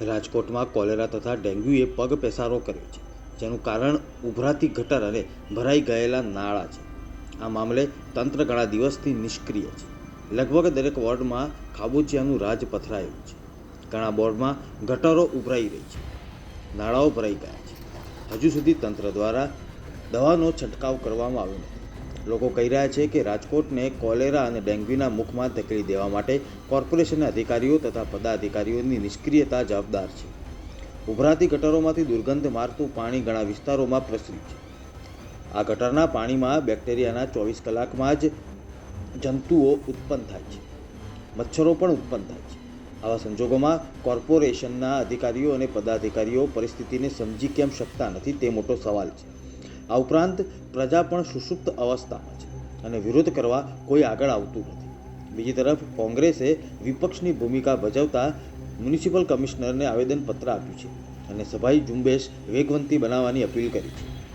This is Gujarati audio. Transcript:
રાજકોટમાં કોલેરા તથા ડેન્ગ્યુએ પગ પેસારો કર્યો છે, જેનું કારણ ઉભરાતી ગટર અને ભરાઈ ગયેલા નાળા છે. આ મામલે તંત્ર ઘણા દિવસથી નિષ્ક્રિય છે. લગભગ દરેક વોર્ડમાં ખાબોચિયાનું રાજ પથરાયું છે. ઘણા બોર્ડમાં ગટરો ઉભરાઈ રહી છે. નાળાઓ ભરાઈ ગયા છે. હજુ સુધી તંત્ર દ્વારા દવાનો છંટકાવ કરવામાં આવ્યો નથી. લોકો કહી રહ્યા છે કે રાજકોટને કોલેરા અને ડેન્ગ્યુના મુખમાં ધકેલી દેવા માટે કોર્પોરેશનના અધિકારીઓ તથા પદાધિકારીઓની નિષ્ક્રિયતા જવાબદાર છે. ઉભરાતી ગટરોમાંથી દુર્ગંધ મારતું પાણી ઘણા વિસ્તારોમાં પ્રસર્યું છે. આ ગટરના પાણીમાં બેક્ટેરિયાના ચોવીસ કલાકમાં જ જંતુઓ ઉત્પન્ન થાય છે. મચ્છરો પણ ઉત્પન્ન થાય છે. આવા સંજોગોમાં કોર્પોરેશનના અધિકારીઓ અને પદાધિકારીઓ પરિસ્થિતિને સમજી કેમ શકતા નથી તે મોટો સવાલ છે. આ ઉપરાંત પ્રજા પણ સુષુપ્ત અવસ્થામાં છે અને વિરોધ કરવા કોઈ આગળ આવતું નથી. બીજી તરફ, કોંગ્રેસે વિપક્ષની ભૂમિકા ભજવતા મ્યુનિસિપલ કમિશનરને આવેદનપત્ર આપ્યું છે અને સભાઈ ઝુંબેશ વેગવંતી બનાવવાની અપીલ કરી છે.